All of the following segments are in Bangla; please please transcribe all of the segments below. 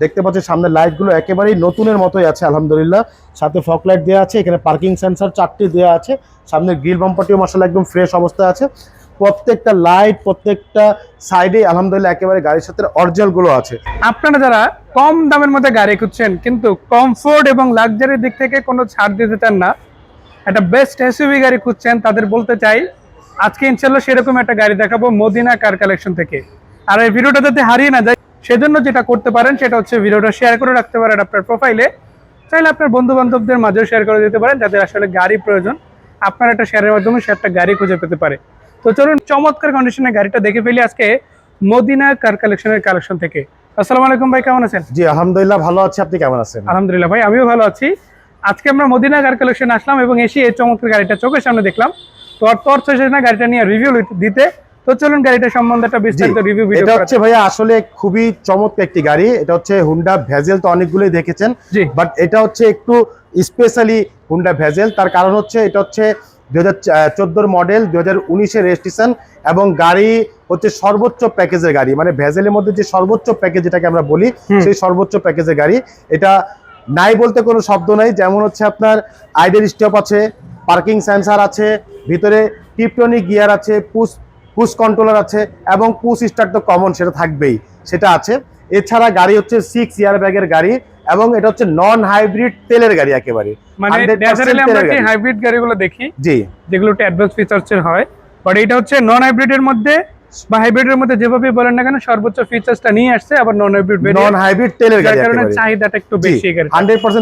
দেখতে পাচ্ছি সামনে লাইটগুলো একেবারেই নতুনের মতোই আছে, আলহামদুলিল্লাহ। সাথে ফক লাইট দেওয়া আছে, এখানে পার্কিং সেন্সার চারটি দেওয়া আছে, সামনে গ্রিল বাম্পারটিও মশলা একদম ফ্রেশ অবস্থায় আছে। প্রত্যেকটা লাইট প্রত্যেকটা সাইডে আলহামদুলিল্লাহ একেবারে গাড়ির সাথে অরিজিনালগুলো আছে। আপনারা যারা কম দামের মধ্যে গাড়ি খুঁজছেন, কিন্তু কমফোর্ট এবং লাক্সারির দিক থেকে কোনো ছাড় দিতে চান না, একটা বেস্ট এসইউভি গাড়ি খুঁজছেন, তাদের বলতে চাই, আজকে ইনশাল্লাহ সেরকম একটা গাড়ি দেখাবো মদিনা কার কালেকশন থেকে। আর এই ভিডিওটা যাতে হারিয়ে না যায় সেজন্য যেটা করতে পারেন সেটা হচ্ছে ভিডিওটা শেয়ার করে রাখতে পারেন আপনার প্রোফাইলে চাইলে আপনার বন্ধু বান্ধবদের মাঝেও শেয়ার করে দিতে পারেন যাদের আসলে গাড়ি প্রয়োজন। আপনার একটা শেয়ারের মাধ্যমে সে একটা গাড়ি খুঁজে পেতে পারে। তো চলুন চমৎকার কন্ডিশনে গাড়িটা দেখে ফেলি আজকে মদিনা কার কালেকশনের কালেকশন থেকে। আসসালামু আলাইকুম ভাই কেমন আছেন? জি আলহামদুলিল্লাহ ভালো আছে। আপনি কেমন আছেন? আলহামদুলিল্লাহ ভাই আমিও ভালো আছি। আজকে আমরা মদিনা কার কালেকশন আসলাম এবং এসে এই চমৎকার গাড়িটা চোখের সামনে দেখলাম। তো আর তোর না গাড়িটা নিয়ে রিভিউ দিতে তো চলুন গাড়িটা সম্বন্ধে একটা বিস্তারিত রিভিউ ভিডিও এটা হচ্ছে ভাইয়া আসলে খুবই চমৎকার একটি গাড়ি। এটা হচ্ছে হুন্ডা ভেজেল তো অনেকগুলোই দেখেছেন। বাট এটা হচ্ছে একটু স্পেশালি হুন্ডা ভেজেল তার কারণ হচ্ছে এটা হচ্ছে দুই হাজার মডেল দুই হাজার রেজিস্ট্রেশন এবং গাড়ি হচ্ছে সর্বোচ্চ প্যাকেজের গাড়ি। মানে ভেজেলের মধ্যে যে সর্বোচ্চ প্যাকেজ যেটাকে আমরা বলি সেই সর্বোচ্চ প্যাকেজের গাড়ি। এটা নাই বলতে কোনো শব্দ নাই। যেমন হচ্ছে আপনার আইডেল স্টপ আছে পার্কিং সেন্সার আছে ভিতরে টিপটনিক গিয়ার আছে পুশ পুশ কন্ট্রোলার আছে এবং পুশ স্টার্ট তো কমন সেটা থাকবেই সেটা আছে। এছাড়া গাড়ি হচ্ছে সিক্স ইয়ার ব্যাগের গাড়ি এবং এটা হচ্ছে নন হাইব্রিড তেলের গাড়ি একেবারে মানে ন্যাচারালি আমরা কি গাড়ি। হাইব্রিড গাড়িগুলো দেখি? জি। যেগুলো একটু অ্যাডভান্স ফিচার্সের হয়। বাট এটা হচ্ছে নন হাইব্রিডের মধ্যে বা হাইব্রিডের মধ্যে যেভাবে বলেন না কেন সর্বোচ্চ ফিচার্সটা নিয়ে আসছে আবার নন হাইব্রিড নন হাইব্রিড তেলের যার গাড়ি কারণে চাহিদাটা একটু বেশি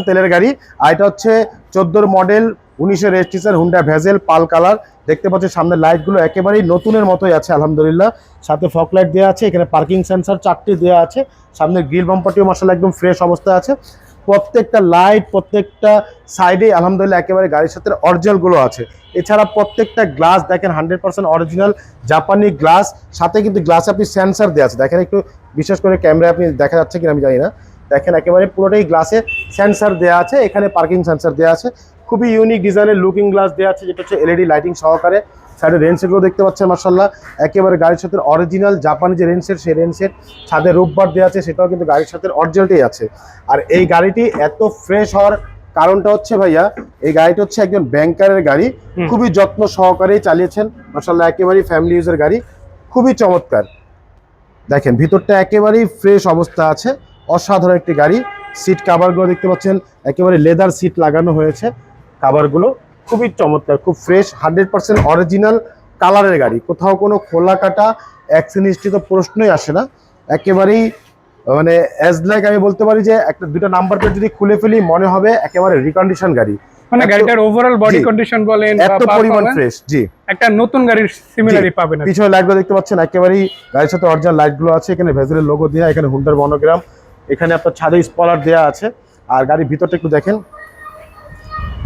তেলের গাড়ি। আর এটা হচ্ছে চোদ্দোর মডেল উনিশের registration Honda Vezel pearl colour দেখতে পাচ্ছি সামনে লাইটগুলো একেবারেই নতুনের মতোই আছে, আলহামদুলিল্লাহ। সাথে ফক লাইট দেওয়া আছে, এখানে পার্কিং সেন্সার চারটি দেওয়া আছে, সামনে গ্রিল বাম্পারটিও মশলা একদম ফ্রেশ অবস্থায় আছে। প্রত্যেকটা লাইট প্রত্যেকটা সাইডে আলহামদুলিল্লাহ একেবারে গাড়ির সাথে অরিজিনালগুলো আছে। এছাড়া প্রত্যেকটা গ্লাস দেখেন হান্ড্রেড পার্সেন্ট অরিজিনাল জাপানি গ্লাস সাথে কিন্তু গ্লাসে আপনি সেন্সার দেওয়া আছে। দেখেন একটু বিশেষ করে ক্যামেরা আপনি দেখা যাচ্ছে কিনা আমি জানি না। দেখেন একেবারে পুরোটাই গ্লাসে সেন্সার দেওয়া আছে, এখানে পার্কিং সেন্সার দেওয়া আছে। খুবই ইউনিক ডিজাইনের লুকিং গ্লাস দেওয়া আছে যেটা হচ্ছে এলইডি লাইটিং সহকারে। সাইডে রেনসেটগুলো দেখতে পাচ্ছেন মার্শাল্লাহ একেবারে গাড়ির সাথে অরিজিনাল জাপানি যে রেনসেট সেই রেনসেট ছাদে রোববার দেওয়া আছে সেটাও কিন্তু গাড়ির সাথে অরিজিনালটাই আছে। আর এই গাড়িটি এত ফ্রেশ হওয়ার কারণটা হচ্ছে ভাইয়া এই গাড়িটা হচ্ছে একজন ব্যাংকারের গাড়ি। খুবই যত্ন সহকারেই চালিয়েছেন মার্শাল্লাহ একেবারেই ফ্যামিলি ইউজের গাড়ি। খুবই চমৎকার। দেখেন ভিতরটা একেবারেই ফ্রেশ অবস্থা আছে। অসাধারণ একটি গাড়ি। সিট কাভারগুলো দেখতে পাচ্ছেন একেবারে লেদার সিট লাগানো হয়েছে। কাভারগুলো খুবই চমৎকার খুব ফ্রেশ হান্ড্রেড পার্সেন্ট অরিজিনাল কালারের গাড়ি। কোথাও কোনো খোলা কাটা অ্যাক্সিডেন্ট তো প্রশ্নই আসে না। একেবারেই মানে অ্যাজ লাইক আমি বলতে পারি যে একটা দুটো নাম্বার প্লেট যদি খুলে ফেলি মনে হবে একেবারে রিকন্ডিশন গাড়ি। মানে গাড়িটার ওভারঅল বডি কন্ডিশন বলেন এত পরিমাণ ফ্রেশ জি। একটা নতুন গাড়ির সিমিলারই পাবেন। পিছনে লাইটগুলো দেখতে পাচ্ছেন একেবারেই গাড়ির সাথে অরিজিনাল লাইটগুলো আছে এখানে ভেজেলের লোগো এখানে হুন্ডার মনোগ্রাম এখানে আপনার ছাদে স্পলার দেওয়া আছে। আর গাড়ির ভিতরটা একটু দেখেন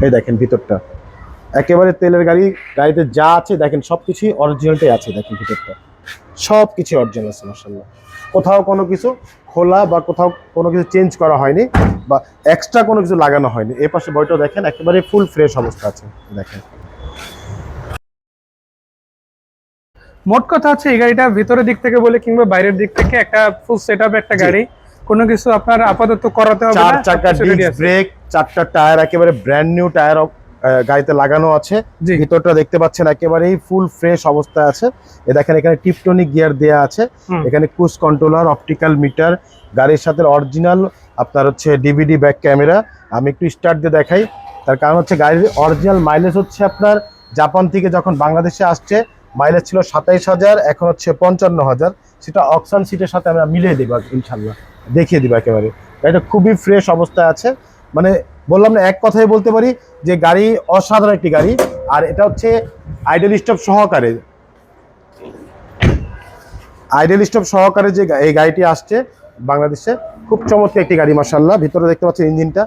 এই দেখেন ভিতরটা। একেবারে তেলের গাড়ি গাড়িতে যা আছে দেখেন সব কিছুই অরিজিনালটাই আছে দেখেন ভিতরটা। সব কিছু অরিজিনাল আছে মার্শাল্লাহ কোথাও কোনো কিছু খোলা বা কোথাও কোনো কিছু চেঞ্জ করা হয়নি বা এক্সট্রা কোনো কিছু লাগানো হয়নি। এই পাশে বইটা দেখেন একেবারে ফুল ফ্রেশ অবস্থা আছে দেখেন। মোট কথা হচ্ছে এই গাড়িটা ভিতরের দিক থেকে বলে কিংবা বাইরের দিক থেকে একটা ফুল সেট একটা গাড়ি কোনো কিছু আপনার আপাতত করাতে হবে চার চাকা ব্রেক চারটা টায়ার একেবারে ব্র্যান্ড নিউ টায়ার গাড়িতে লাগানো আছে। ভিতরটা দেখতে পাচ্ছেন একেবারেই ফুল ফ্রেশ অবস্থায় আছে। এ দেখেন এখানে টিপটনিক গিয়ার দেয়া আছে। এখানে ক্রুজ কন্ট্রোলার অপটিক্যাল মিটার গাড়ির সাথে অরিজিনাল আপনার হচ্ছে ডিভিডি ব্যাক ক্যামেরা আমি একটু স্টার্ট দিয়ে দেখাই। তার কারণ হচ্ছে গাড়ির অরিজিনাল মাইলেজ হচ্ছে আপনার জাপান থেকে যখন বাংলাদেশে আসছে মাইলেজ ছিল সাতাইশ হাজার এখন হচ্ছে পঞ্চান্ন হাজার। সেটা অক্সান সিটের সাথে আমরা মিলিয়ে দেবো ইনশাল্লাহ দেখিয়ে দিব একেবারে। গাড়িটা খুবই ফ্রেশ অবস্থায় আছে। মানে বললাম না, এক কথাই বলতে পারি যে গাড়ি অসাধারণ একটি গাড়ি, আর এটা হচ্ছে আইডেল স্টপ সহকারে। আইডেল স্টপ সহকারে যে এই গাড়িটি আসছে বাংলাদেশে, খুব চমৎকার একটি গাড়ি মার্শাল্লাহ ভিতরে দেখতে পাচ্ছেন ইঞ্জিনটা,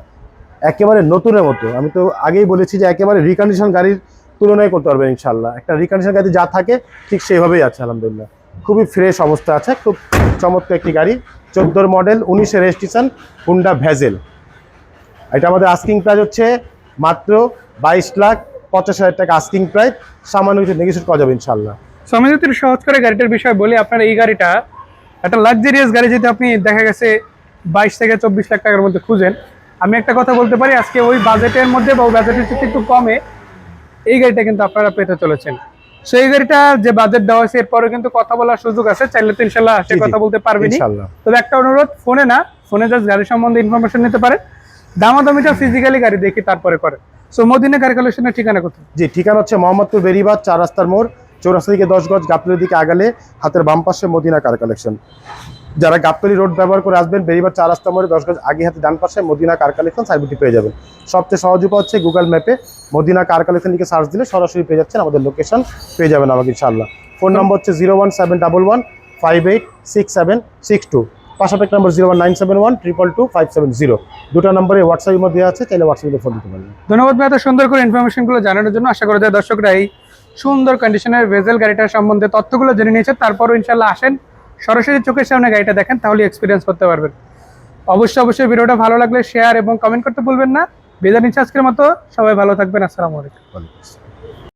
একেবারে নতুনের মতো। আমি তো আগেই বলেছি যে একেবারে রিকন্ডিশন গাড়ির তুলনায় করতে পারবেন ইনশাল্লাহ একটা রিকন্ডিশন গাড়ি যা থাকে, ঠিক সেইভাবেই আছে, আলহামদুলিল্লাহ। খুবই ফ্রেশ অবস্থা আছে, খুব চমৎকার একটি গাড়ি, চোদ্দোর মডেল উনিশের রেজিস্ট্রেশন হুন্ডা ভেজেল এটা আমাদের আস্কিং প্রাইস হচ্ছে মাত্র বাইশ লাখ পঞ্চাশ হাজার টাকা আস্কিং প্রাইস সামান্য কিছু নেগেশন করা যাবে ইনশাল্লাহ আমি যদি সহজ করে গাড়িটার বিষয়ে বলি আপনার এই গাড়িটা একটা লাক্সারিয়াস গাড়ি যদি আপনি দেখা গেছে বাইশ থেকে চব্বিশ লাখ টাকার মধ্যে খুঁজেন। আমি একটা কথা বলতে পারি আজকে ওই বাজেটের মধ্যে বা ওই বাজেটের চেয়ে একটু কমে এই গাড়িটা কিন্তু আপনারা পেতে চলেছেন। সো এই গাড়িটা যে বাজেট দেওয়া হয়েছে এরপরে কিন্তু কথা বলার সুযোগ আছে চাইলে তো ইনশাল্লাহ সে। কথা বলতে পারবেনি তবে একটা অনুরোধ ফোনে না ফোনে জাস্ট গাড়ি সম্বন্ধে ইনফরমেশন নিতে পারে দামাদামিটা ফিজিক্যালি গাড়ি দেখি তারপরে করে। সো মদিনা গাড়ি কালেকশনের ঠিকানা কোথায়? জি ঠিকানা হচ্ছে মোহাম্মদপুর বেরিবাদ চার রাস্তার মোড় চৌরাস্তা দিকে দশ গজ গাবতলির দিকে আগালে হাতের বাম পাশে মদিনা কার কালেকশন যারা গাবতলি রোড ব্যবহার করে আসবেন বেরিবার চার রাস্তা মোড়ে দশ গজ আগে হাতে ডান পাশে মদিনা কার কালেকশন সাইডটি পেয়ে যাবেন। সবচেয়ে সহজ উপায় হচ্ছে গুগল ম্যাপে মদিনা কার কালেকশন লিখে সার্চ দিলে সরাসরি পেয়ে যাচ্ছেন আমাদের লোকেশন পেয়ে যাবেন আমাকে ইনশাল্লাহ ফোন নম্বর হচ্ছে zero one seven double one five eight six seven six two পাশাপাশি number zero nine seven one triple two five seven zero দুটো নম্বরে হোয়াটসঅ্যাপের মধ্যে আছে চাইলে হোয়াটসঅ্যাপে ফোন দিতে পারবেন ধন্যবাদ ভাই এত সুন্দর করে ইনফরমেশনগুলো জানানোর জন্য। আশা করি যে দর্শকরা এই সুন্দর কন্ডিশনের ভেজেল গাড়িটার সম্বন্ধে তথ্যগুলো জেনে নিয়েছে। তারপরও ইনশাল্লাহ আসেন। সরাসরি চোখের সামনে গাড়িটা দেখেন তাহলে এক্সপিরিয়েন্স করতে পারবেন। অবশ্যই অবশ্যই ভিডিওটা ভালো লাগলে শেয়ার এবং কমেন্ট করতে ভুলবেন না। বিদায় নিচ্ছে আজকের মতো। সবাই ভালো থাকবেন। আসসালামু আলাইকুম।